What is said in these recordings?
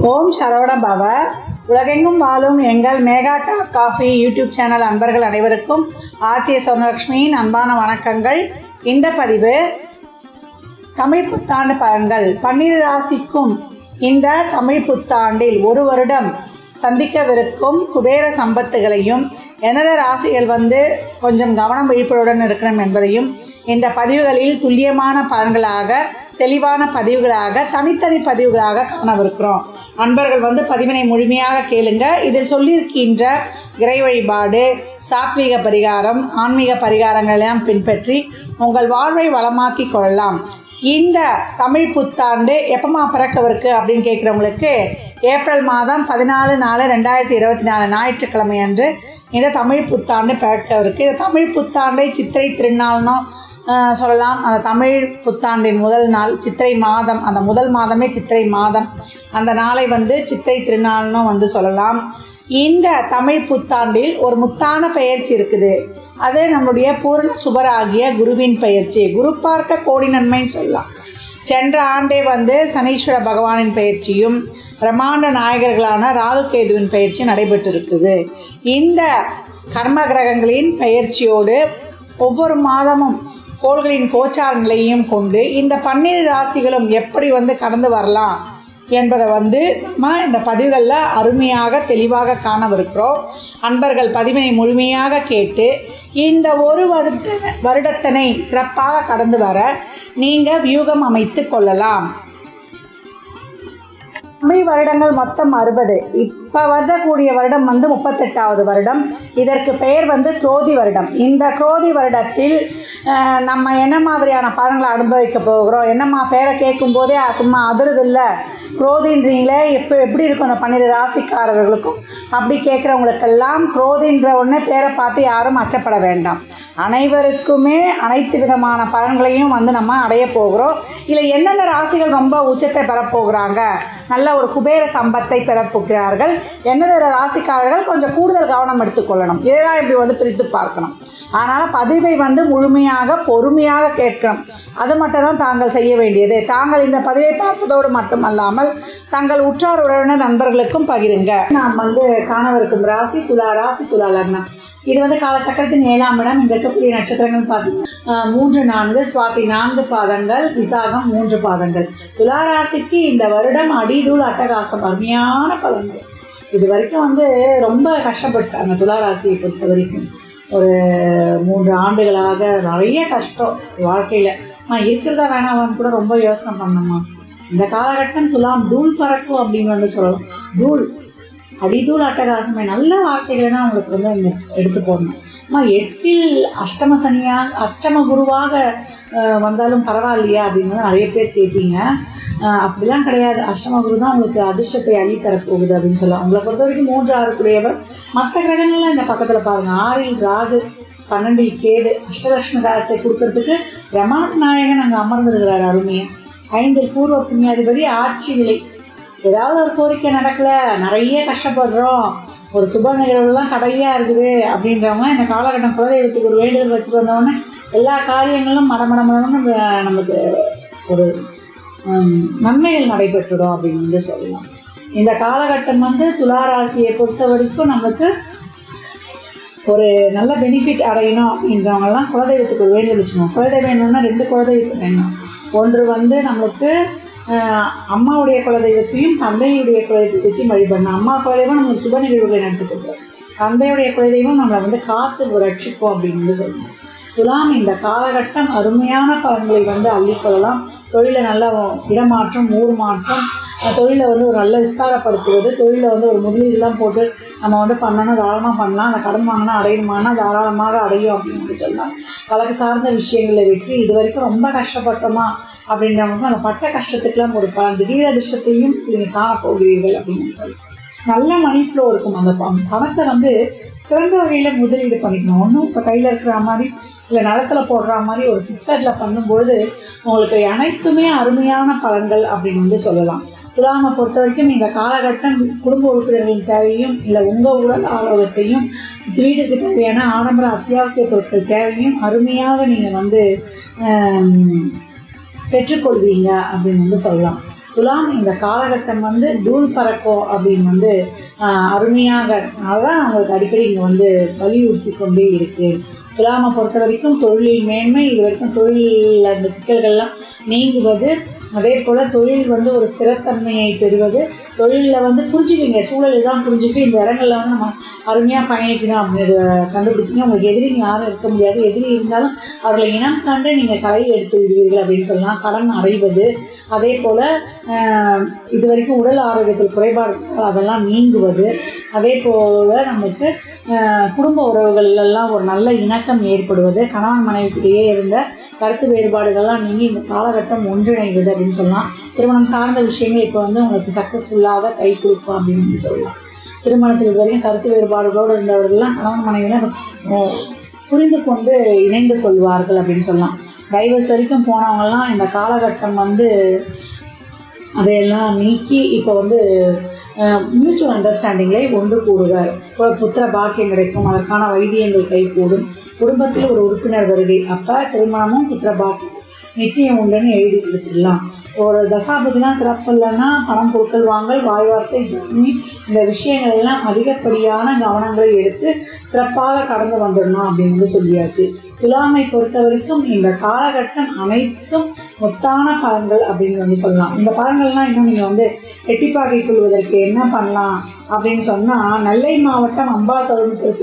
ஓம் சரவண பவ. உலகெங்கும் வாழும் எங்கள் mega talk coffee YouTube channel அன்பர்கள் அனைவருக்கும் ஆர்த்திய சொர்ணலட்சுமியின் அன்பான வணக்கங்கள். இந்த பதிவு தமிழ் புத்தாண்டு பலன்கள். பன்னிரு ராசிக்கும் இந்த தமிழ் புத்தாண்டில் ஒரு வருடம் சந்திக்கவிருக்கும் குபேர சம்பத்துகளையும் எனது ராசிகள் வந்து கொஞ்சம் கவனம் விழிப்புடன் இருக்கணும் என்பதையும் இந்த பதிவுகளில் துல்லியமான பலன்களாக தெளிவான பதிவுகளாக தனித்தனி பதிவுகளாக காணவிருக்கிறோம். அன்பர்கள் வந்து பதிவினை முழுமையாக கேளுங்க. இதில் சொல்லியிருக்கின்ற இறை வழிபாடு சாத்வீக பரிகாரம் ஆன்மீக பரிகாரங்கள் எல்லாம் பின்பற்றி உங்கள் வாழ்வை வளமாக்கிக் கொள்ளலாம். இந்த தமிழ் புத்தாண்டு எப்பமா பிறக்கவிருக்கு அப்படின்னு கேட்குறவங்களுக்கு ஏப்ரல் மாதம் பதினாலு நாலு ரெண்டாயிரத்தி இருபத்தி நாலு ஞாயிற்றுக்கிழமை அன்று இதை தமிழ் புத்தாண்டு பிறக்கவிருக்கு இதை தமிழ் புத்தாண்டை சித்திரை திருநாள்னும் சொல்லலாம். அந்த தமிழ் புத்தாண்டின் முதல் நாள் சித்திரை மாதம். அந்த முதல் மாதமே சித்திரை மாதம். அந்த நாளை வந்து சித்திரை திருநாள்னும் வந்து சொல்லலாம். இந்த தமிழ் புத்தாண்டில் ஒரு முத்தான பெயர்ச்சி இருக்குது. அது நம்முடைய பூரண சுபராகிய குருவின் பயிற்சி குரு பார்க்க கோடி நன்மைன்னு சொல்லலாம். சென்ற ஆண்டே வந்து சனீஸ்வர பகவானின் பயிற்சியும் பிரம்மாண்ட நாயகர்களான ராகுகேதுவின் பயிற்சி நடைபெற்றிருக்குது. இந்த கர்ம கிரகங்களின் பயிற்சியோடு ஒவ்வொரு மாதமும் கோள்களின் கோச்சார நிலையையும் கொண்டு இந்த பன்னிரு ராசிகளும் எப்படி வந்து கடந்து வரலாம்? என்பதை வந்து இந்த பதிவுகளில் அருமையாக தெளிவாக காணவிருக்கிறோம். அன்பர்கள் பதிவினை முழுமையாக கேட்டு இந்த ஒரு வருட வருடத்தினை சிறப்பாக கடந்து வர நீங்கள் வியூகம் அமைத்து கொள்ளலாம். தமிழ் வருடங்கள் மொத்தம் அறுபது. இப்போ வரக்கூடிய வருடம் வந்து முப்பத்தெட்டாவது வருடம். இதற்கு பெயர் வந்து குரோதி வருடம். இந்த குரோதி வருடத்தில் நம்ம என்ன மாதிரியான பலன்களை அனுபவிக்க போகிறோம்? என்னம்மா பேரை கேட்கும்போதே சும்மா அதிரது இல்லை குரோதின்றீங்களே எப்போ எப்படி இருக்கும் அந்த பன்னிரு ராசிக்காரர்களுக்கும்? அப்படி கேட்குறவங்களுக்கெல்லாம் குரோதின்ற ஒன்று பேரை பார்த்து யாரும் அச்சப்பட வேண்டாம். அனைவருக்குமே அனைத்து விதமான பலன்களையும் வந்து நம்ம அடைய போகிறோம். இல்லை எந்தெந்த ராசிகள் ரொம்ப உச்சத்தை பெறப்போகிறாங்க நல்ல ஒரு குபேர சம்பத்தை பெறப்போகிறார்கள் எந்தெந்த ராசிக்காரர்கள் கொஞ்சம் கூடுதல் கவனம் எடுத்துக்கொள்ளணும் இதெல்லாம் இப்படி வந்து பிரித்து பார்க்கணும். ஆனால் பதிவை வந்து முழுமையாக பொறுமையாக கேட்கணும். அது மட்டும் தான் தாங்கள் செய்ய வேண்டியது. தாங்கள் இந்த பதிவை பார்ப்பதோடு மட்டுமல்லாமல் தங்கள் உற்றார் உறவினர் நண்பர்களுக்கும் பகிருங்க. நாம் வந்து காணவிருக்கும் ராசி துலா ராசி துலா லக்னம். இது வந்து காலச்சக்கரத்தின் ஏழாம் இடம். இங்கே இருக்கக்கூடிய நட்சத்திரங்கள் பார்த்தீங்கன்னா மூன்று நான்கு சுவாதி நான்கு பாதங்கள் விசாகம் மூன்று பாதங்கள். துளாராசிக்கு இந்த வருடம் அடிதூள் அட்டகாசம் அருமையான பலன்கள். இது வரைக்கும் வந்து ரொம்ப கஷ்டப்பட்டாங்க துளாராசியை பொறுத்த வரைக்கும். ஒரு மூன்று ஆண்டுகளாக நிறைய கஷ்டம் வாழ்க்கையில். நான் இருக்கிறதா வேணாமான்னு கூட ரொம்ப யோசனை பண்ணேம்மா இந்த காலகட்டம் துலாம் தூள் பறக்கும் அப்படின்னு வந்து சொல்லலாம். தூள். அடிதூள் அட்டகாசமே நல்ல வார்த்தைகளை தான் அவங்களுக்கு வந்து இங்கே எடுத்து போடணும். அம்மா எட்டில் அஷ்டம சனியாக அஷ்டம குருவாக வந்தாலும் பரவாயில்லையா அப்படின்னு நிறைய பேர் கேட்டீங்க. அப்படிலாம் கிடையாது. அஷ்டம குரு தான் உங்களுக்கு அதிர்ஷ்டத்தை அள்ளி தரப்போகுது அப்படின்னு சொல்லலாம். உங்களை பொறுத்த வரைக்கும் மூன்று ஆறுக்குடையவர் மற்ற கிரகங்கள்லாம் இந்த பக்கத்தில் பாருங்கள் ஆறில் ராகு பன்னெண்டில் கேடு அஷ்டலட்சுமி ராஜத்தை கொடுக்கறதுக்கு பிரமாண நாயகன் அங்கே அமர்ந்திருக்கிறார் அருமையை. ஐந்தில் பூர்வ புண்ணியாதிபதி ஆட்சி நிலை. ஏதாவது ஒரு கோரிக்கை நடக்கல நிறைய கஷ்டப்படுறோம் ஒரு சுப நிகழ்வுலாம் கடையாக இருக்குது அப்படின்றவங்க இந்த காலகட்டம் குலதெய்வத்துக்கு ஒரு வேண்டுதல் வச்சுட்டு வந்தவொடனே எல்லா காரியங்களும் மடமடமடம்னு நமக்கு ஒரு நன்மைகள் நடைபெற்றுடும் அப்படின்னு வந்து சொல்லலாம். இந்த காலகட்டம் வந்து துளாராசியை பொறுத்த வரைக்கும் நமக்கு ஒரு நல்ல பெனிஃபிட் அடையணும் அப்படின்றவங்கலாம் குலதெய்வத்துக்கு ஒரு வச்சுக்கணும். குலதெய்வம் வேணும்னா ரெண்டு குலதெய்வத்துக்கு வேணும். ஒன்று வந்து நம்மளுக்கு அம்மாவுடைய குலதெய்வத்தையும் தந்தையுடைய குலதெய்வத்தையும் வழிபடணும். அம்மா குலதெய்வம் நம்ம சுப நிகழ்வுகளை நடத்திக்கிறோம் தந்தையுடைய குலதெய்வம் நம்மளை வந்து காத்து ரட்சிப்போம் அப்படின்னு சொல்லணும். துலாம் இந்த காலகட்டம் அருமையான பலன்களை வந்து அள்ளிக்கொள்ளலாம் தொழிலை நல்ல இடமாற்றம் ஊர் மாற்றம் தொழிலை வந்து ஒரு நல்ல விஸ்தாரப்படுத்துவது தொழிலை வந்து ஒரு முதலீடுலாம் போட்டு நம்ம வந்து பண்ணணும் தாராளமாக பண்ணலாம். அந்த கடன் வாங்கினா அடையணுமானா தாராளமாக அடையும் அப்படின்னு சொல்லலாம். வழக்கு சார்ந்த விஷயங்களை வெற்றி இது வரைக்கும் ரொம்ப கஷ்டப்பட்டோமா? அப்படின்றவங்க அந்த பட்ட கஷ்டத்துக்குலாம் ஒரு ப திடீர் அதிர்ஷ்டத்தையும் நீங்கள் காணப்போகிறீர்கள் அப்படின்னு சொல்லி. நல்ல மணி ஃப்ளோ இருக்கும் அந்த ப- பணத்தை வந்து சிறந்த வகையில் முதலீடு பண்ணிக்கணும். ஒன்றும் இப்போ கையில் இருக்கிற மாதிரி இல்லை நிலத்தில் போடுற மாதிரி ஒரு ஃபிக்சடில் பண்ணும்பொழுது உங்களுக்கு அனைத்துமே அருமையான பலன்கள் அப்படின்னு வந்து சொல்லலாம். துலாமை பொறுத்த வரைக்கும் இந்த காலகட்டம் குடும்ப உறுப்பினர்களின் தேவையும் இல்லை உங்கள் உடல் ஆரோக்கியத்தையும் வீட்டுக்கு தேவையான ஆடம்பர அத்தியாவசிய பொருட்கள் தேவையும் அருமையாக நீங்கள் வந்து பெற்றுக்கொள்வீங்க அப்படின்னு வந்து சொல்லலாம். துலாம் இந்த காலகட்டம் வந்து தூள் பறக்கும் அப்படின்னு வந்து அருமையாக அதான் அவங்களுக்கு அடிக்கடி இங்கே வந்து வலியுறுத்தி கொண்டே இருக்கு. துலாமை பொறுத்த வரைக்கும் தொழிலின் மேன்மை இது வரைக்கும் தொழிலில் அந்த சிக்கல்கள்லாம் நீங்குவது அதே போல் தொழில் வந்து ஒரு ஸ்திரத்தன்மையை பெறுவது. தொழிலில் வந்து புரிஞ்சுக்கிங்க. சூழல் தான் புரிஞ்சுட்டு இந்த இடங்கள்ல வந்து நம்ம அருமையாக பயணிக்கணும் அப்படின்னு கண்டுபிடிச்சிங்க. உங்களுக்கு எதிரி யாரும் இருக்க முடியாது. எதிரி இருந்தாலும் அவர்களை இனம் கண்டு நீங்கள் கலையை எடுத்து விடுவீர்கள் அப்படின்னு சொல்லலாம். கடன் அடைவது. அதே போல் இது வரைக்கும் உடல் ஆரோக்கியத்தில் குறைபாடுகள் அதெல்லாம் நீங்குவது. அதே போல் நமக்கு குடும்ப உறவுகளெல்லாம் ஒரு நல்ல இணக்கம் ஏற்படுவது. கணவன் மனைவிக்கிட்டேயே இருந்த கருத்து வேறுபாடுகள்லாம் நீங்கி இந்த காலகட்டம் ஒன்றிணைந்தது அப்படின்னு சொல்லலாம். திருமணம் சார்ந்த விஷயங்கள் இப்போ வந்து உங்களுக்கு சக்ஸஸ்ஃபுல்லாக கை கொடுக்கும் அப்படின்னு சொல்லலாம். திருமணத்தில் இது வரையும் கருத்து வேறுபாடுகளோடு இருந்தவர்கள்லாம் கணவன் மனைவியினர் புரிந்து கொண்டு இணைந்து கொள்வார்கள் அப்படின்னு சொல்லலாம். டைவர்ஸ் வரைக்கும் போனவங்கலாம் இந்த காலகட்டம் வந்து அதையெல்லாம் நீக்கி இப்போ வந்து மியூச்சுவல் அண்டர்ஸ்டாண்டிங்களை ஒன்று கூடுவார் இப்போ புத்திர பாக்கியம் கிடைக்கும். அதற்கான வைத்தியங்கள் கைகூடும். குடும்பத்தில் ஒரு உறுப்பினர் வருகை. அப்போ திருமணமும் புத்திர பாக்கியம். நிச்சயம் உண்டுன்னு எழுதி கொடுத்துடலாம். ஒரு தசாபதிலாம் சிறப்பில்லைன்னா பணம் பொருட்கள் வாங்கல் வாய்வார்த்தை ஜாமி இந்த விஷயங்கள் எல்லாம் அதிகப்படியான கவனங்களை எடுத்து சிறப்பாக கடந்து வந்துடணும் அப்படின்னு வந்து சொல்லியாச்சு. துலாமை பொறுத்த வரைக்கும் இந்த காலகட்டம் அனைத்தும் முத்தான பலன்கள் அப்படின்னு வந்து சொல்லலாம். இந்த பலன்கள்லாம் இன்னும் நீங்கள் வந்து எட்டிப்பாகை கொள்வதற்கு என்ன பண்ணலாம் அப்படின்னு சொன்னால் நெல்லை மாவட்டம் அம்பா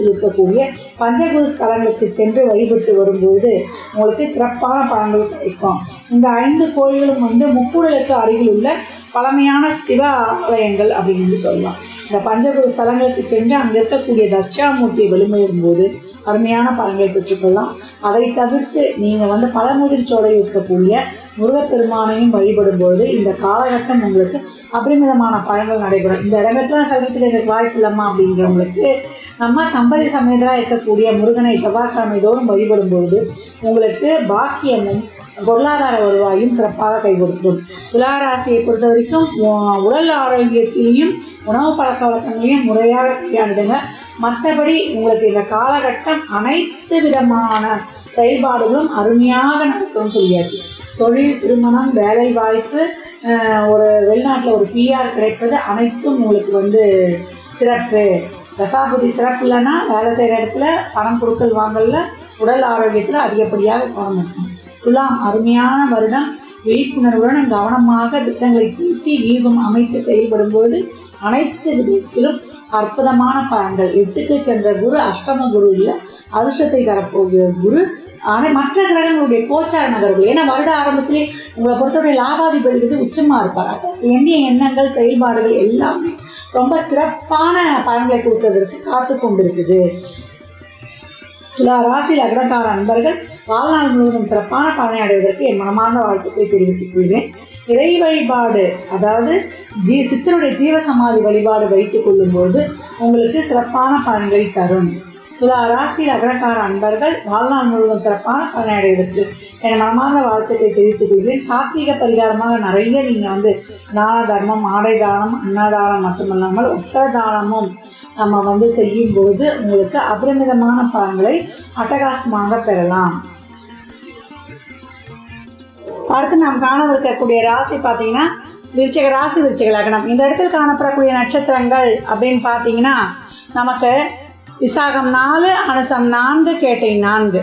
இருக்கக்கூடிய பஞ்சகுரு ஸ்தலங்களுக்கு சென்று வழிபட்டு வரும்போது உங்களுக்கு சிறப்பான பலன்கள் கிடைக்கும். இந்த ஐந்து கோயில்களும் வந்து முக்கூடலுக்கு அருகில் உள்ள பழமையான சிவ ஆலயங்கள் அப்படின்னு சொல்லலாம். இந்த பஞ்சகுரு ஸ்தலங்களுக்கு சென்று அங்கே இருக்கக்கூடிய தட்சாமூர்த்தியை வெளிமையிடும் போது அருமையான பலன்களை பெற்றுக்கொள்ளலாம். அதை தவிர்த்து நீங்கள் வந்து பழமுதிர் இருக்கக்கூடிய முருகப்பெருமானையும் வழிபடும்போது இந்த காலகட்டம் உங்களுக்கு அபரிமிதமான பழங்கள் நடைபெறும். இந்த இடத்துல சமயத்தில் எனக்கு வாய்ப்பு இல்லம்மா அப்படிங்கிறவங்களுக்கு நம்ம சம்பதி சமேதராக இருக்கக்கூடிய முருகனை செவ்வாய்க்கிழமை தோறும் வழிபடும்போது உங்களுக்கு பாக்கியமும் பொருளாதார வருவாயும் சிறப்பாக கைகொடுக்கும். துளாராசியை பொறுத்த வரைக்கும் உடல் ஆரோக்கியத்திலையும் உணவு பழக்க வழக்கங்களையும் முறையாக கையாண்டுங்க மற்றபடி உங்களுக்கு இந்த காலகட்டம் அனைத்து விதமான செயல்பாடுகளும் அருமையாக நடக்கும் சொல்லியாச்சு. தொழில் திருமணம் வேலை வாய்ப்பு ஒரு வெளிநாட்டில் ஒரு பிஆர் கிடைப்பது அனைத்தும் உங்களுக்கு வந்து சிறப்பு. தசாபதி சிறப்பு இல்லைன்னா வேலை செய்கிற இடத்துல பணம் கொடுக்கல் வாங்கல உடல் ஆரோக்கியத்தில் அதிகப்படியாக கவனம் இருக்கும் துலாம் அருமையான வருடம் விழிப்புணர்வுடன் கவனமாக திட்டங்களை தீட்டி வியூகம் அமைத்து செயல்படும் பொழுது அனைத்து விதத்திலும் அற்புதமான பலன்கள். எட்டுக்கு சென்ற குரு அஷ்டம குரு இல்லை அதிர்ஷ்டத்தை தரப்போகிற குரு ஆனால் மற்ற கிரகங்களுடைய கோச்சார நகர்வு ஏன்னா வருட ஆரம்பத்திலே உங்களை பொறுத்தவரை லாபாதிபதி வந்து உச்சமாக இருப்பார். அப்போ எண்ணிய எண்ணங்கள் செயல்பாடுகள் எல்லாமே ரொம்ப சிறப்பான பலன்களை கொடுத்ததற்கு காத்து கொண்டிருக்குது. துலா ராசி லக்னக்கார அன்பர்கள் வாழ்நாள் முழுவதும் சிறப்பான பலனை அடைவதற்கு என் மனமார்ந்த வாழ்த்துக்களை தெரிவித்துக் கொள்கிறேன். இறை வழிபாடு அதாவது ஜீ சித்தருடைய ஜீவ சமாதி வழிபாடு வைத்துக் கொள்ளும்போது உங்களுக்கு சிறப்பான பலன்களை தரும். துலா ராசி அகரக்கார அன்பர்கள் வாழ்நாள் முழுவதும் சிறப்பான பலனை அடைவதற்கு என் மனமார்ந்த வாழ்த்துக்களை தெரிவித்துக் கொள்கிறேன். சாத்வீக பரிகாரமாக நிறைய நீங்கள் வந்து தான தர்மம் ஆடை தானம் அன்னதானம் மட்டுமல்லாமல் ஒத்த தானமும் நம்ம வந்து செய்யும்போது உங்களுக்கு அபரிமிதமான பலன்களை அட்டகாசமாக பெறலாம். அடுத்து நாம் காணவிருக்கக்கூடிய ராசி பார்த்தீங்கன்னா விருச்சக ராசி விருச்சக லக்னம். இந்த இடத்தில் காணப்படக்கூடிய நட்சத்திரங்கள் அப்படின்னு பார்த்தீங்கன்னா நமக்கு விசாகம் நாலு அனுசம் நான்கு கேட்டை நான்கு.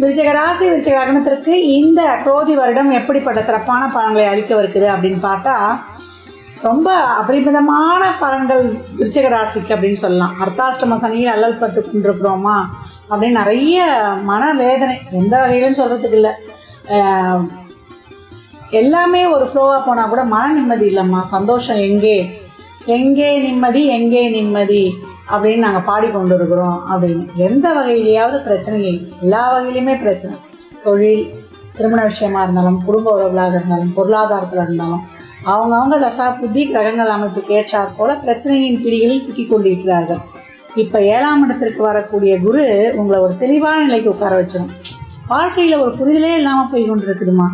விருச்சக ராசி விருச்சக லக்னத்திற்கு இந்த குரோதி வருடம் எப்படிப்பட்ட சிறப்பான பலன்களை அளிக்கவிருக்குது அப்படின்னு பார்த்தா ரொம்ப அபரிமிதமான பலன்கள் விருச்சக ராசிக்கு அப்படின்னு சொல்லலாம். அர்த்தாஷ்டம சனியில் அல்லல் பட்டு கொண்டிருக்கிறோமா அப்படின்னு நிறைய மன வேதனை எந்த வகையிலும் சொல்கிறதுக்கு இல்லை. எல்லாமே ஒரு ஃப்ளோவாக போனால் கூட மன நிம்மதி இல்லைம்மா. சந்தோஷம் எங்கே? எங்கே நிம்மதி எங்கே நிம்மதி? அப்படின்னு நாங்கள் பாடிக்கொண்டு இருக்கிறோம் அப்படின்னு. எந்த வகையிலேயாவது பிரச்சனை இல்லை. எல்லா வகையிலையுமே பிரச்சனை. தொழில் திருமண விஷயமா இருந்தாலும் குடும்ப உறவுகளாக இருந்தாலும் பொருளாதாரத்தில் இருந்தாலும் அவங்கவுங்க தசா புத்தி கிரகங்கள் அமைப்பு கேட்டார் போல பிரச்சனையின் பிடிகளில் சிக்கிக் கொண்டிருக்கிறார்கள். இப்போ ஏழாம் இடத்திற்கு வரக்கூடிய குரு உங்களை ஒரு தெளிவான நிலைக்கு உட்கார வச்சிடும் வாழ்க்கையில் ஒரு புரிதலே இல்லாமல் போய் கொண்டு இருக்குதுமா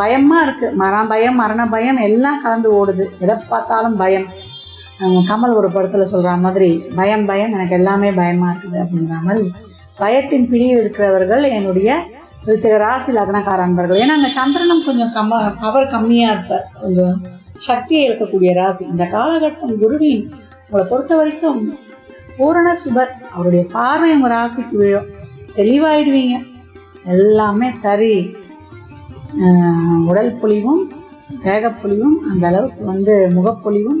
பயமாக இருக்குது மரண பயம் மரண பயம் எல்லாம் கலந்து ஓடுது. எதை பார்த்தாலும் பயம். கமல் ஒரு படத்தில் சொல்கிற மாதிரி பயம் பயம் எனக்கு எல்லாமே பயமாக இருக்குது அப்படிங்கிற மாதிரி பயத்தின் பிடியில் இருக்கிறவர்கள் என்னுடைய விருச்சிக ராசி லக்னக்காரன்பர்கள் ஏன்னா அந்த சந்திரனும் கொஞ்சம் கம்ம பவர் கம்மியாக இருப்பார். கொஞ்சம் சக்தியை இருக்கக்கூடிய ராசி. இந்த காலகட்டம் குருவின் உங்களை பொறுத்த வரைக்கும் பூரண சுபர். அவருடைய பார்வை உங்க ராசிக்கு விழும். தெளிவாயிடுவீங்க. எல்லாமே சரி. உடல் பொலிவும் தேகப்பொலிவும் அந்த அளவுக்கு வந்து முகப்பொலிவும்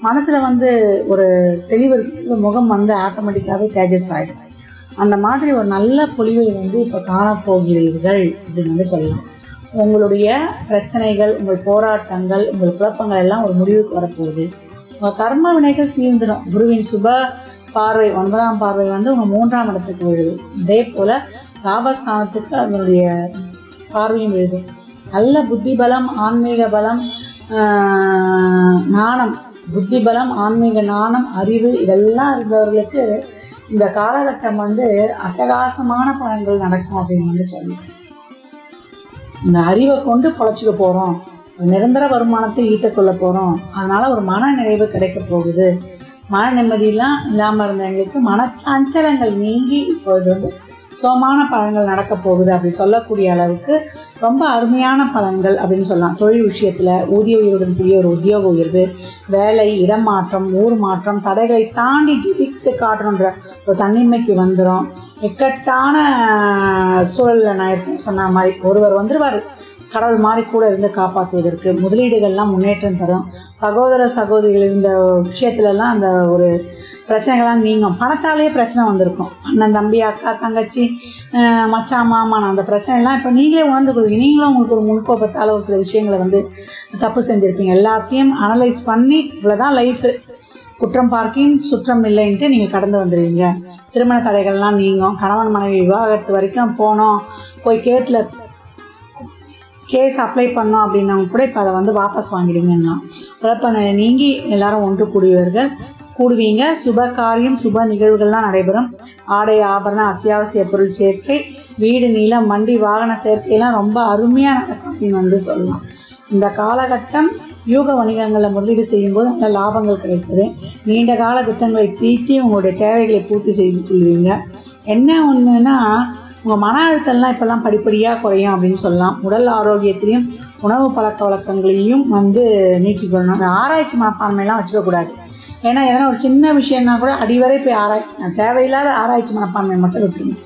மனசில் வந்து ஒரு தெளிவு முகம் வந்து ஆட்டோமேட்டிக்காகவே தேஜஸ் ஆகிடும் அந்த மாதிரி ஒரு நல்ல பொலிவை வந்து இப்போ காணப்போகிறீர்கள் அப்படின்னு வந்து சொல்லலாம். உங்களுடைய பிரச்சனைகள் உங்கள் போராட்டங்கள் உங்கள் குழப்பங்கள் எல்லாம் ஒரு முடிவுக்கு வரப்போகுது. உங்கள் கர்ம வினைகள் தீர்ந்துடும் குருவின் சுப பார்வை ஒன்பதாம் பார்வை வந்து உங்கள் மூன்றாம் இடத்துக்கு விழுது. இதே போல் லாபஸ்தானத்துக்கு அதனுடைய பார்வையும் விழுது நல்ல புத்தி பலம் ஆன்மீக பலம் ஆஹ், ஞானம். புத்தி பலம் ஆன்மீக ஞானம் அறிவு இதெல்லாம் இருந்தவர்களுக்கு இந்த காலகட்டம் வந்து அட்டகாசமான பலன்கள் நடக்கும் அப்படின்னு வந்து சொல்லலாம் இந்த அறிவை கொண்டு பொழைச்சிக்க போறோம். நிரந்தர வருமானத்தை ஈட்டக்கொள்ள போறோம். அதனால ஒரு மன நிறைவு கிடைக்க போகுது. மன நிம்மதியெல்லாம் இல்லாம இருந்தவங்களுக்கு மனச்சஞ்சலங்கள் நீங்கி இப்பொழுது வந்து சோமான பலன்கள் நடக்க போகுது அப்படி சொல்லக்கூடிய அளவுக்கு ரொம்ப அருமையான பலன்கள் அப்படின்னு சொல்லலாம். தொழில் விஷயத்தில் ஊதிய உயர்வுடன் கூடிய ஒரு உத்தியோக உயர்வு வேலை இடம் மாற்றம் ஊர் மாற்றம் தடைகளை தாண்டி ஜெயித்து காட்டணுன்ற ஒரு தன்னிமைக்கு வந்துடும் இக்கட்டான சூழலில் நான் சொன்ன மாதிரி ஒருவர் வந்துடுவார் கடவுள் மாதிரி கூட இருந்து காப்பாற்றுவதற்கு முதலீடுகள்லாம் முன்னேற்றம் தரும். சகோதர சகோதரிகள் இந்த விஷயத்துலலாம் அந்த ஒரு பிரச்சனைகள்லாம் நீங்கும். பணத்தாலேயே பிரச்சனை வந்திருக்கும். அண்ணன் தம்பி அக்கா தங்கச்சி மச்சா மச்சான் அந்த பிரச்சனைலாம் இப்போ நீங்களே உணர்ந்து கொள்வீங்க. நீங்களும் உங்களுக்கு ஒரு முன்கோபத்தால் ஒரு சில விஷயங்களை வந்து தப்பு செஞ்சுருப்பீங்க. எல்லாத்தையும் அனலைஸ் பண்ணி இவ்வளோதான் லைஃபு குற்றம் பார்க்கின் சுற்றம் இல்லைன்ட்டு நீங்கள் கடந்து வந்துடுவீங்க திருமண தடைகள்லாம் நீங்கும். கணவன் மனைவி விவாகரத்து வரைக்கும் போனோம். போய் கேட்டில் கேஸ் அப்ளை பண்ணோம் அப்படின்னா கூட இப்போ அதை வந்து வாபஸ் வாங்கிடுவீங்கன்னா குழப்பம் நீங்கி எல்லாரும் ஒன்று கூடுவீர்கள். கூடுவீங்க. சுப காரியம் சுப நிகழ்வுகள்லாம் நடைபெறும். ஆடை ஆபரண அத்தியாவசிய பொருள் சேர்க்கை வீடு நீளம் வண்டி வாகன சேர்க்கையெல்லாம் ரொம்ப அருமையாக நடக்கும் அப்படின்னு வந்து சொல்லலாம். இந்த காலகட்டம் யூக வணிகங்களில் முதலீடு செய்யும்போது நல்ல லாபங்கள் கிடைக்குது. நீண்ட கால திட்டங்களை தீட்டி உங்களுடைய தேவைகளை பூர்த்தி செய்து கொள்வீங்க. என்ன ஒன்றுன்னா உங்கள் மன அழுத்தம்லாம் இப்போல்லாம் படிப்படியாக குறையும் அப்படின்னு சொல்லலாம். உடல் ஆரோக்கியத்திலையும் உணவு பழக்க வழக்கங்களையும் வந்து நீக்கிக்கொள்ளணும் அந்த ஆராய்ச்சி மனப்பான்மையெல்லாம் வச்சுக்கக்கூடாது ஏன்னா எதனா ஒரு சின்ன விஷயம்னா கூட அடிவரை போய் ஆராய்ச்சி தேவையில்லாத ஆராய்ச்சி மனப்பான்மை மட்டும் விட்டுருங்க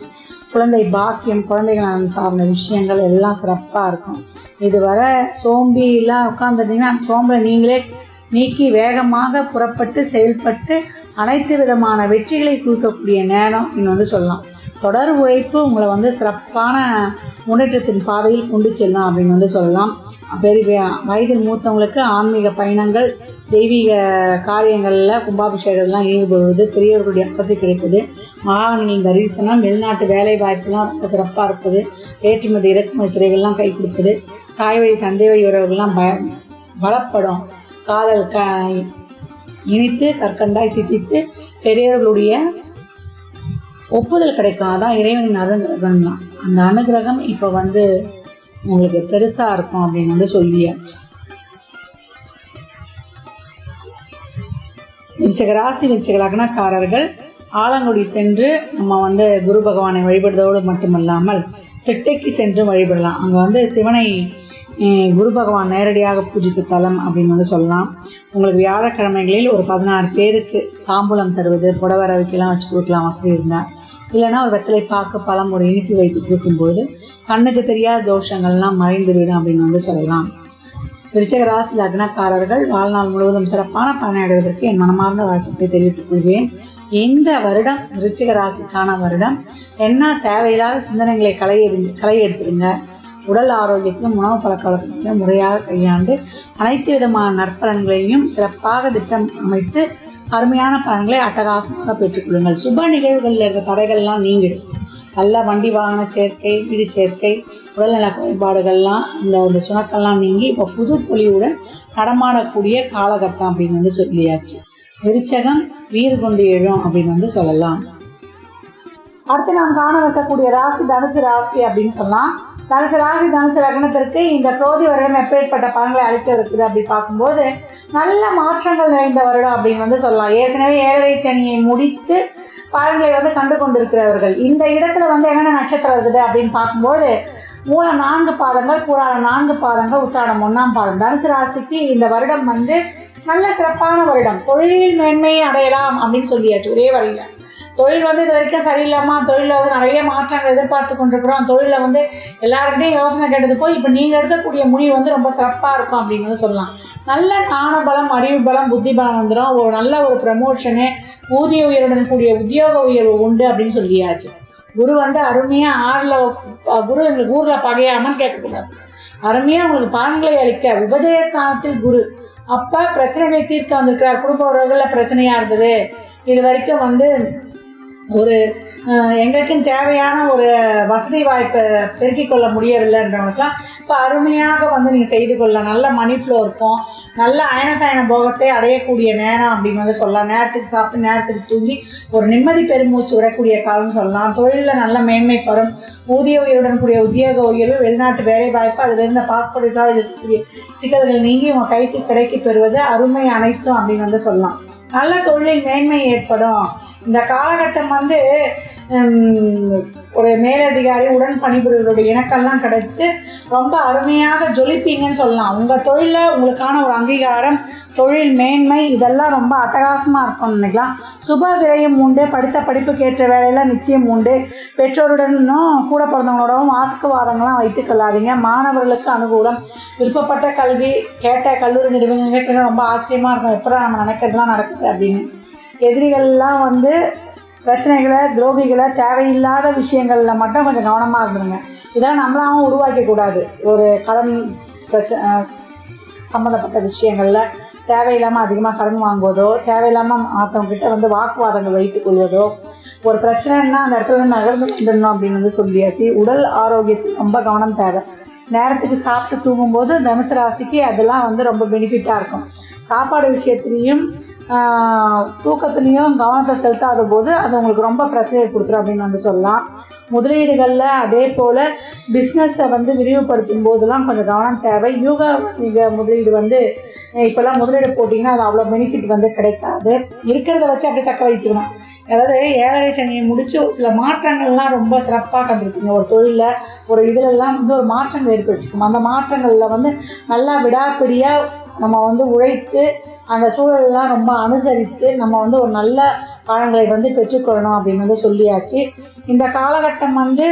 குழந்தை பாக்கியம் குழந்தைகள் சார்ந்த விஷயங்கள் எல்லாம் சிறப்பாக இருக்கும். இதுவரை சோம்பிலாம் உட்காந்துருந்தீங்கன்னா அந்த சோம்பலை நீங்களே நீக்கி வேகமாக புறப்பட்டு செயல்பட்டு அனைத்து விதமான வெற்றிகளை குவிக்கக்கூடிய நேரம் இன்னும் வந்து சொல்லலாம். தொடர் உழைப்பு உங்களை வந்து சிறப்பான முன்னேற்றத்தின் பாதையில் கொண்டு செல்லும் அப்படின்னு வந்து சொல்லலாம். பெரிய வயதில் மூத்தவங்களுக்கு ஆன்மீக பயணங்கள் தெய்வீக காரியங்களில் கும்பாபிஷேகம்லாம் ஈடுபடுவது பெரியவர்களுடைய அப்பசி கிடைப்பது மகாகணியின் தரிசனம் வெளிநாட்டு வேலை வாய்ப்புலாம் ரொம்ப சிறப்பாக இருப்பது ஏற்றுமதி இறக்குமதி துறைகள்லாம் கை கொடுப்பது தாய்வழி தந்தை வழி உறவுகள்லாம் ப பலப்படும் காதல் க இனித்து கற்கண்டாய் தித்தித்து பெரியவர்களுடைய ஒப்புதல் கிடைக்கும் அதான் இறைவனின் அனுகிரகம் தான் அந்த அனுகிரகம் இப்போ வந்து உங்களுக்கு பெருசா இருக்கும் அப்படின்னு வந்து சொல்லியாச்சு. விருச்சிக ராசி விருச்சிக லக்னக்காரர்கள் ஆலங்குடி சென்று நம்ம வந்து குரு பகவானை வழிபடுவதோடு மட்டுமல்லாமல் திட்டைக்கு சென்று வழிபடலாம். அங்கே வந்து சிவனை குரு பகவான் நேரடியாக பூஜித்த தலம் அப்படின்னு வந்து சொல்லலாம். உங்களுக்கு வியாழக்கிழமைகளில் ஒரு பதினாறு பேருக்கு தாம்பூலம் தருவது புடவை ரவிக்கெல்லாம் வச்சு கொடுக்கலாம் வசதி இருந்தால் இல்லைன்னா ஒரு வெத்தலை பார்க்க பழம் ஒரு இனிப்பு வைத்து கொடுக்கும்போது கண்ணுக்கு தெரியாத தோஷங்கள்லாம் மறைந்துவிடும் அப்படின்னு வந்து சொல்லலாம். விருச்சிக ராசி லக்னக்காரர்கள் வாழ்நாள் முழுவதும் சிறப்பான பலனை அடைவதற்கு என் மனமார்ந்த வாழ்த்துக்களை தெரிவித்துக் கொள்கிறேன். இந்த வருடம் விருச்சிக ராசிக்கான வருடம் என்ன தேவையில்லாத சிந்தனைகளை களை எறி- களை எடுத்துடுங்க. உடல் ஆரோக்கியத்திலும் உணவு பழக்க வழக்கத்தையும் முறையாக கையாண்டு அனைத்து விதமான நற்பலன்களையும் சிறப்பாக திட்டம் அமைத்து அருமையான பலன்களை அட்டகாசமாக பெற்றுக்கொள்ளுங்கள் சுப நிகழ்வுகளில் இருக்க தடைகள்லாம் நீங்கிடும். நல்ல வண்டி வாகன சேர்க்கை வீடு சேர்க்கை உடல்நல குறைபாடுகள்லாம் இந்த இந்த சுணக்கெல்லாம் நீங்கி இப்போ புது பொலிவுடன் நடமாடக்கூடிய காலகட்டம் அப்படின்னு வந்து சொல்லியாச்சு. விருச்சகம் வீறு கொண்டு எழும் அப்படின்னு வந்து சொல்லலாம். அடுத்து நாம் காண வைக்கக்கூடிய ராசி தனுசு ராசி அப்படின்னு சொன்னால் தனுசு ராசி தனுசு லக்னத்திற்கு இந்த குரோதி வருடம் எப்பேற்பட்ட பலன்களை அளிக்க இருக்குது அப்படி பார்க்கும்போது நல்ல மாற்றங்கள் நிறைந்த வருடம் அப்படின்னு வந்து சொல்லலாம். ஏற்கனவே ஏழரை சனியை முடித்து பலன்களை வந்து கண்டு கொண்டிருக்கிறவர்கள். இந்த இடத்துல வந்து என்னென்ன நட்சத்திரம் இருக்குது அப்படின்னு பார்க்கும்போது மூலம் நான்கு பாதங்கள் பூராடம் நான்கு பாதங்கள் உத்தாடம் ஒன்றாம் பாதம். தனுசு ராசிக்கு இந்த வருடம் வந்து நல்ல சிறப்பான வருடம். தொழிலில் மேன்மையை அடையலாம் அப்படின்னு சொல்லியாச்சு ஒரே வழியில். தொழில் வந்து இது வரைக்கும் சரியில்லாமா தொழிலில் வந்து நிறைய மாற்றங்கள் எதிர்பார்த்து கொண்டிருக்கிறோம். தொழிலில் வந்து எல்லாருக்கிட்டையும் யோசனை கேட்டது போய் இப்போ நீங்கள் எடுக்கக்கூடிய முடிவு வந்து ரொம்ப சிறப்பாக இருக்கும் அப்படின்னு சொல்லலாம். நல்ல ஞான பலம் அறிவு பலம் புத்தி பலம் வந்துடும் ஒரு நல்ல ஒரு ப்ரமோஷனு ஊதிய உயருடன் கூடிய உத்தியோக உயர்வு உண்டு அப்படின்னு சொல்லியாச்சு. குரு வந்து அருமையாக ஆறில் குரு எங்களுக்கு ஊரில் பகையாமன்னு கேட்கக்கூடாது. அருமையாக உங்களுக்கு பலன்களை அளிக்க உபதேசத்தில் குரு. அப்போ பிரச்சனைகளை தீர்க்க வந்திருக்கிறார். குடும்ப உறவுகள்ல பிரச்சனையாக இருந்தது. இது வரைக்கும் வந்து ஒரு எங்களுக்கும் எங்களுக்குன்னு தேவையான ஒரு வசதி வாய்ப்பை பெருக்கிக் கொள்ள முடியவில்லைன்றவங்களுக்குலாம் இப்போ அருமையாக வந்து நீங்கள் செய்து கொள்ளலாம். நல்ல மணி ஃப்ளோ இருக்கும். நல்ல அயனசாயன போகத்தை அடையக்கூடிய நேரம் அப்படின்னு வந்து சொல்லலாம். நேரத்துக்கு சாப்பிட்டு நேரத்துக்கு தூங்கி ஒரு நிம்மதி பெருமூச்சு விடக்கூடிய காலம்னு சொல்லலாம். தொழிலில் நல்ல மேன்மை பெறும். ஊதிய உயர்வுடன் கூடிய உத்தியோக உயர்வு வெளிநாட்டு வேலை வாய்ப்பு அதில் பாஸ்போர்ட் விசாவில் இருக்கக்கூடிய சிக்கல்கள் நீங்கி உங்கள் கைக்கு கிடைக்கி பெறுவது அருமை அனைத்தும் அப்படின்னு வந்து சொல்லலாம். நல்ல தொழிலில் மேன்மை ஏற்படும். இந்த காலகட்டம் வந்து ஒரு மேலதிகாரி உடன் பணிபுரியவருடைய இணக்கெல்லாம் கிடைத்து ரொம்ப அருமையாக ஜொலிப்பீங்கன்னு சொல்லலாம். உங்கள் தொழிலில் உங்களுக்கான ஒரு அங்கீகாரம் தொழில் மேன்மை இதெல்லாம் ரொம்ப அட்டகாசமாக இருக்கும் நினைக்கலாம். சுப விரயம் உண்டு படித்த படிப்புக்கு ஏற்ற வேலையில் நிச்சயம் உண்டு. பெற்றோருடனும் கூட பிறந்தவங்களோடவும் வாக்குவாதங்கள்லாம் வைத்துக் கொள்ளாதீங்க. மாணவர்களுக்கு அனுகூலம். விருப்பப்பட்ட கல்வி கேட்ட கல்லூரி நிறுவனங்களுக்கு ரொம்ப ஆச்சரியமாக இருக்கும். எப்போ நம்ம நினைக்கிறதுலாம் நடக்குது அப்படின்னு. எதிரிகள்லாம் வந்து பிரச்சனைகளை துரோகிகளை தேவையில்லாத விஷயங்களில் மட்டும் கொஞ்சம் கவனமாக இருந்துருங்க. இதெல்லாம் நம்மளாகவும் உருவாக்கக்கூடாது ஒரு கடன் பிரச்சனை சம்மந்தப்பட்ட விஷயங்களில் தேவையில்லாமல் அதிகமாக கடன் வாங்குவதோ தேவையில்லாமல் மற்றவங்ககிட்ட வந்து வாக்குவாதங்கள் வைத்துக் கொள்வதோ ஒரு பிரச்சனைன்னா அந்த இடத்துல நகர்ந்து வந்துடணும் அப்படின்னு வந்து சொல்லியாச்சு. உடல் ஆரோக்கியத்துக்கு ரொம்ப கவனம் தேவை. நேரத்துக்கு சாப்பிட்டு தூங்கும்போது தனுசு ராசிக்கு அதெல்லாம் வந்து ரொம்ப பெனிஃபிட்டாக இருக்கும். சாப்பாடு விஷயத்துலேயும் தூக்கத்துலேயும் கவனத்தை செலுத்தாத போது அது உங்களுக்கு ரொம்ப பிரச்சனையை கொடுத்துரும் அப்படின்னு வந்து சொல்லலாம். முதலீடுகளில் அதே போல் பிஸ்னஸை வந்து விரிவுபடுத்தும் போதெல்லாம் கொஞ்சம் கவனம் தேவை. யூகா நீங்கள் முதலீடு வந்து இப்போல்லாம் முதலீடு போட்டிங்கன்னா அது அவ்வளோ பெனிஃபிட் வந்து கிடைக்காது. இருக்கிறத வச்சு அப்படியே தக்க வைத்துக்கணும். அதாவது ஏழரை சனியை முடிச்சு சில மாற்றங்கள்லாம் ரொம்ப சிறப்பாக கண்டிருப்பீங்க. ஒரு தொழிலில் ஒரு இதிலெல்லாம் வந்து ஒரு மாற்றங்கள் ஏற்படுத்திருக்கும் அந்த மாற்றங்களில் வந்து நல்லா விடாப்பிடியாக நம்ம வந்து உழைத்து அந்த சூழலெல்லாம் ரொம்ப அனுசரித்து நம்ம வந்து ஒரு நல்ல பழங்களை வந்து பெற்றுக்கொள்ளணும் அப்படின்னு வந்து சொல்லியாச்சு. இந்த காலகட்டம் வந்து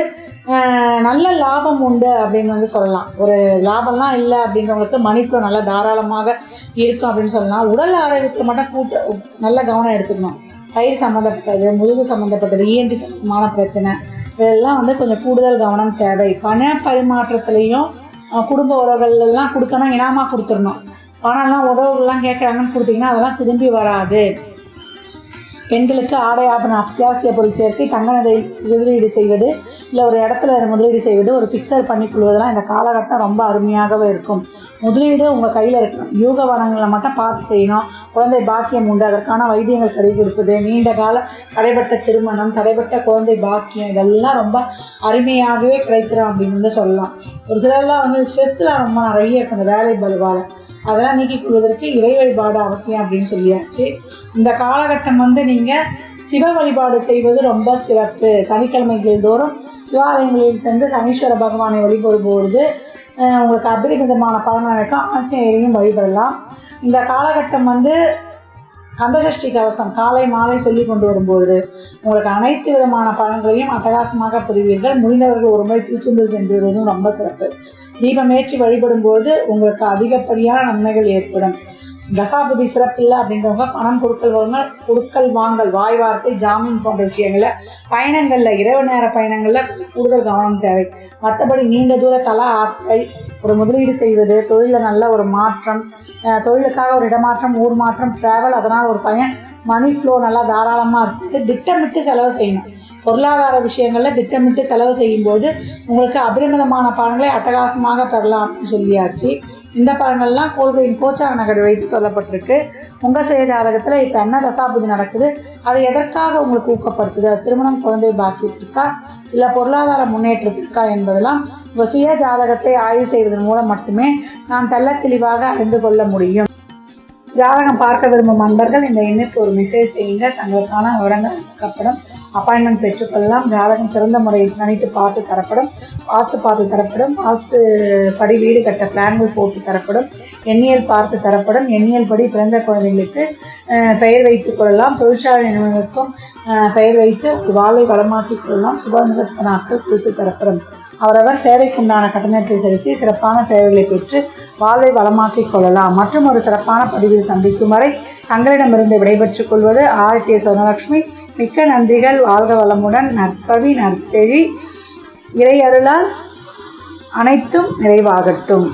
நல்ல லாபம் உண்டு அப்படின்னு வந்து சொல்லலாம். ஒரு லாபம்லாம் இல்லை அப்படின்றவங்களுக்கு மணிப்புல நல்லா தாராளமாக இருக்கும் அப்படின்னு சொல்லலாம். உடல் ஆரோக்கியத்தை மட்டும் கூட்ட நல்ல கவனம் எடுத்துக்கணும். பயிர் சம்மந்தப்பட்டது முதுகு சம்மந்தப்பட்டது இஎன்டி சம்மந்தமான பிரச்சனை இதெல்லாம் வந்து கொஞ்சம் கூடுதல் கவனம் தேவை. பண பரிமாற்றத்துலேயும் குடும்ப உறவுகள் எல்லாம் கொடுத்தோன்னா இனாமா கொடுத்துடணும். ஆனாலும் உறவுகள்லாம் கேட்குறாங்கன்னு கொடுத்தீங்கன்னா அதெல்லாம் திரும்பி வராது. பெண்களுக்கு ஆடை ஆபரண அத்தியாவசிய பொருள் சேர்க்கை தங்க நகை முதலீடு செய்வது இல்லை ஒரு இடத்துல முதலீடு செய்வது ஒரு ஃபிக்ஸர் பண்ணிக்கொள்வதெல்லாம் இந்த காலகட்டம் ரொம்ப அருமையாகவே இருக்கும். முதலீடு உங்கள் கையில் இருக்கணும். யூக வனங்களை மட்டும் பார்த்து செய்யணும். குழந்தை பாக்கியம் உண்டு. அதற்கான வைத்தியங்கள் கை இருக்குது நீண்ட கால தடைப்பட்ட திருமணம் தடைப்பட்ட குழந்தை பாக்கியம் இதெல்லாம் ரொம்ப அருமையாகவே கிடைக்கிறோம் அப்படின்னு வந்து சொல்லலாம். ஒரு சிலர்லாம் வந்து ஸ்ட்ரெஸ்லாம் ரொம்ப நிறைய இருக்கும். இந்த வேலை பலுவால் அதெல்லாம் நீக்கிக் கொள்வதற்கு இறை வழிபாடு அவசியம் அப்படின்னு சொல்லியாச்சு. இந்த காலகட்டம் வந்து நீங்கள் சிவ வழிபாடு செய்வது ரொம்ப சிறப்பு. சனிக்கிழமைகள் தோறும் சிவாலயங்களில் சென்று சனீஸ்வர பகவானை வழிபடும்போது உங்களுக்கு அபரிமிதமான பலன் இருக்கும் ஆசிரியரையும் வழிபடலாம். இந்த காலகட்டம் வந்து கந்தசஷ்டி கவசம் காலை மாலை சொல்லி கொண்டு வரும்பொழுது உங்களுக்கு அனைத்து விதமான பலன்களையும் அட்டகாசமாக பெறுவீர்கள். முடிந்தவர்கள் ஒரு முறை திருச்செந்தூர் சென்று வருவதும் ரொம்ப சிறப்பு. தீபமேற்றி வழிபடும்போது உங்களுக்கு அதிகப்படியான நன்மைகள் ஏற்படும். தசாபதி சிறப்பில்லை அப்படின்றவங்க பணம் கொடுக்கல் வாங்க கொடுக்கல் வாங்கல் வாய் வார்த்தை ஜாமீன் போன்ற விஷயங்களில் பயணங்களில் இரவு நேர பயணங்களில் கூடுதல் கவனம் தேவை. மற்றபடி நீண்ட தூர கலா ஆற்றை ஒரு முதலீடு செய்வது தொழிலில் நல்ல ஒரு மாற்றம் தொழிலுக்காக ஒரு இடமாற்றம் ஊர் மாற்றம் ட்ராவல் அதனால் ஒரு பையன் மணி ஃப்ளோ நல்லா தாராளமாக இருக்குது திட்டமிட்டு செலவு செய்யணும். பொருளாதார விஷயங்களில் திட்டமிட்டு செலவு செய்யும்போது உங்களுக்கு அபரிமிதமான பலன்களை அட்டகாசமாக பெறலாம் அப்படின்னு சொல்லியாச்சு. இந்த பலன்கள்லாம் கோள்களின் கோச்சார நகர் வைத்து சொல்லப்பட்டிருக்கு. உங்கள் சுய ஜாதகத்தில் இப்போ என்ன தசாபுதி நடக்குது? அது எதற்காக உங்களுக்கு ஊக்கப்படுத்துது? அது திருமணம் குழந்தை பாக்கியத்திற்கா இல்லை பொருளாதார முன்னேற்றத்திற்கா என்பதெல்லாம் உங்கள் சுய ஜாதகத்தை ஆய்வு செய்வதன் மூலம் மட்டுமே நாம் தெல்ல தெளிவாக அறிந்து கொள்ள முடியும். ஜாதகம் பார்க்க விரும்பும் நண்பர்கள் இந்த எண்ணுக்கு ஒரு மெசேஜ் செய்யுங்க. தங்களுக்கான விவரங்கள் அப்புறம் அப்பாயின்மெண்ட் பெற்றுக்கொள்ளலாம். ஜாதகம் சிறந்த முறையில் நினைத்து பார்த்து தரப்படும். பார்த்து பார்த்து தரப்படும். பார்த்து படி வீடு கட்ட பிளான்கள் போட்டு தரப்படும். எண்ணியல் பார்த்து தரப்படும். எண்ணியல் படி பிறந்த குழந்தைகளுக்கு பெயர் வைத்துக் கொள்ளலாம். தொழிற்சாலை நிறுவனங்களுக்கும் பெயர் வைத்து வாழ்வை வளமாக்கிக் கொள்ளலாம். சுப நாட்கள் குறித்து தரப்படும். அவரவர் சேவைக்குண்டான கட்டணத்தை செலுத்தி சிறப்பான சேவைகளை பெற்று வாழ்வை வளமாக்கிக் கொள்ளலாம். மற்றும் ஒரு சிறப்பான பதிவில் சந்திக்கும் வரை தங்களிடமிருந்து விடைபெற்றுக் கொள்வது ஆதித்ய சோனலட்சுமி. மிக்க நன்றிகள். வாழ்க வளமுடன். நற்பவி நற்செழி. இறையருளால் அனைத்தும் நிறைவாகட்டும்.